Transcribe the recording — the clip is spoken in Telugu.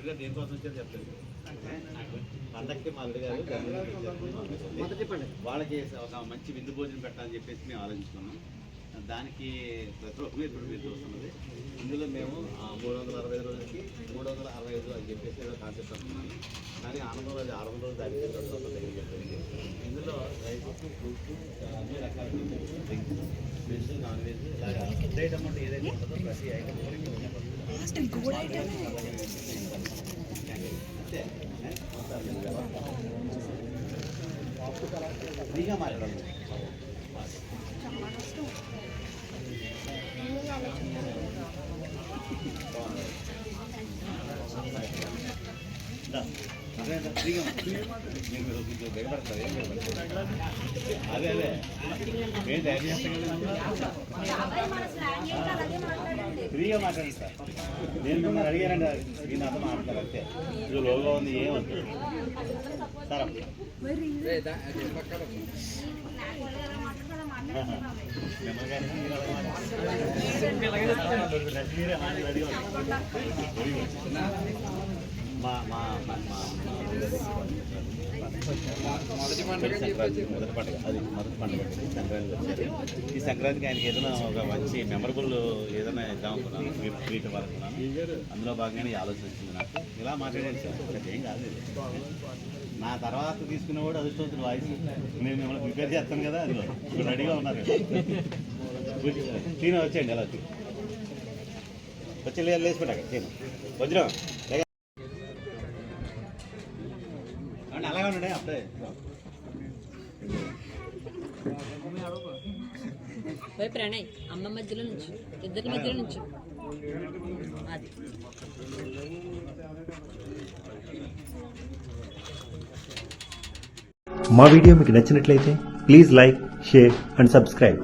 అల్లుడు గారు దేనికోసం వచ్చారు చెప్పలేదు. పండక్కి మా అల్లుడు గారు. వాళ్ళకి ఒక మంచి విందు భోజనం పెట్టాలని చెప్పేసి మేము ఆలోచించుకున్నాం దానికి ప్రతి ఒక్క మీరు ఇప్పుడు మీరు చూస్తున్నది ఇందులో మేము మూడు వందల అరవై ఐదు రోజులకి మూడు వందల అరవై ఐదు అని చెప్పేసి ఏదో కాన్సెప్ట్ వస్తున్నాం కానీ ఆనందం రోజు అరవై రోజులు దానికి రెండు వందల దగ్గర చెప్పింది ఇందులో రైస్ ఫ్రూట్స్ అన్ని రకాల డ్రింక్స్ వెజ్ నాన్ వెజ్ ఇలాగా అమౌంట్ ఏదైతే ఉంటుందో ప్రతి ఐటమ్ అంతే ఫ్రీగా మాట్లాడాలి అదే అదే, అదే అదే మేము తయారు చేస్తాం ఫ్రీగా మాట్లాడండి సార్ నేను మిమ్మల్ని అడిగానండి నేను అంతా మాట్లాడతారు అంతే ఇది లోగా ఉంది ఏమంటారు సార్ మీరు అలా మాట్లాడారు. మీరే హాజరు రెడీగా ఉన్నారు. మా మా మా మా మొదటి పండుగ మొదటి పండుగ. అది మొదటి పండుగ. సంక్రాంతి వచ్చారు. ఈ సంక్రాంతికి ఆయనకి ఏదైనా ఒక మంచి మెమరబుల్ ఏదైనా ఇద్దాం అనుకున్నాను. గిఫ్ట్ ట్రీట్ ఇవ్వాలనుకున్నాను అందులో భాగంగానే ఈ ఆలోచన వచ్చింది నాకు. ఇలా మాట్లాడాను సార్. ఏం కాదు. నా తర్వాత తీసుకునేవాడు అదృష్టవంతుడు వాయిస్. నేను మిమ్మల్ని ప్రిపేర్ చేస్తాను కదా అందులో ఇప్పుడు రెడీగా ఉన్నారు. తీన వచ్చేయండి ఎలా వచ్చి? వచ్చి లే- లేచి పెట్టాక తీను వజ్రం. ఉండే అప్పుడే పోయి ప్రణయ్ అమ్మ మధ్యలో నుంచి ఇద్దరి మధ్యలో నుంచి అది మా వీడియో మీకు నచ్చినట్లయితే please like share and subscribe.